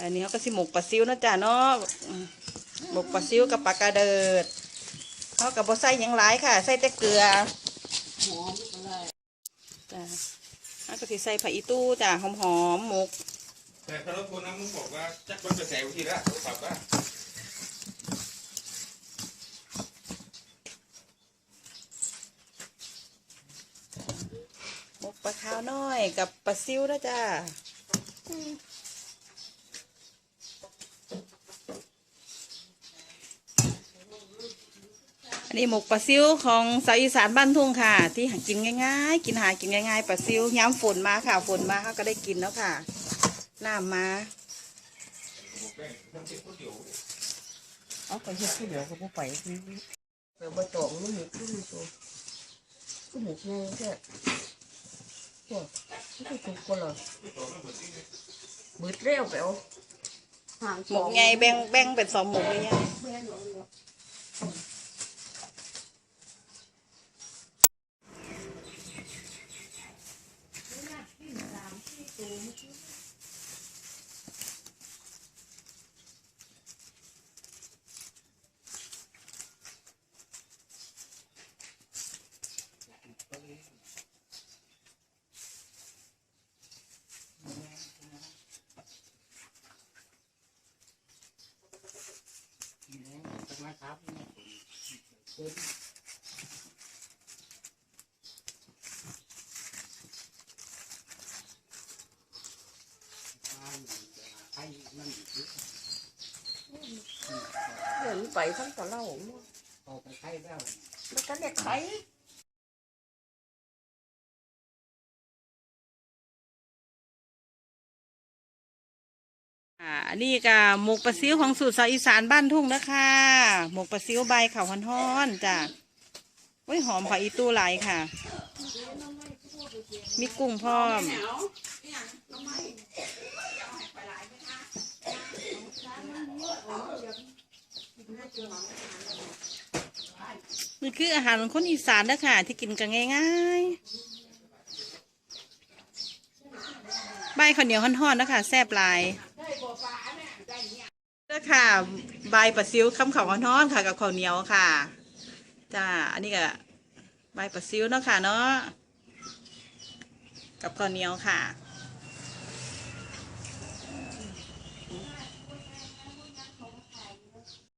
อันนี้เขาก็สิหมกปลาซิวนะจ๊ะเนาะอืมหมกปลาซิวกับปลากระเดิดเขากับบ่ใส่หยังหลายค่ะ ใส่แต่เกลือหอมอะไรจ้ะเขาก็สิใส่ผักอีตู้จ้ะหอมๆหมก แต่ถ้ารถคนนั้นมึงบอกว่าจักมันจะแสวทีละปรับว่าหมกปลาขาวน้อยกับปลาซิวนะจ๊ะ นนี้หมกปลาซิวของสาวอีสานบ้านทุ่งค่ะ ที่หากินง่าย ๆ กินหากินง่ายๆปลาซิวย้ำฝนมาค่ะฝนมาเขาก็ได้กินแล้วค่ะน้ำมาเอาไปเฮ็ดผู้เดียวก็บ่ไปเปิดบ่ตองมันหมูขึ้นตัวก็หมูไงแค่โอ้ไม่ถูกคนหรอมืดเร็วไปเอาห่างหมกไงแบ่งแบ่งเป็นสองหมกเลยเนี่ย แม่นเอาเนาะ เดินไปทั้งตะเล่ามันก็เด็กไข่ อันนี้ก็หมกปลาซิวของสูตรสาวอีสานบ้านทุ่งนะคะหมกปลาซิวใบข่าวฮ้อนๆจ้ะโอ้ยหอมผักอีตู้ไหลายค่ะ มีกุ้งพร้อม นี่คืออาหารของคนอีสานนะค่ะ ที่กินกันง่ายๆ ใบข้าวเหนียวห่อนๆนะคะแซ่บหลาย ด้อค่ะ ใบปลาซิวคำเขาอ่อนๆค่ะ กับข้าวเหนียวค่ะจ้าอันนี้ก็ใบปลาซิวเนาะค่ะเนาะกับข้าวเหนียวค่ะ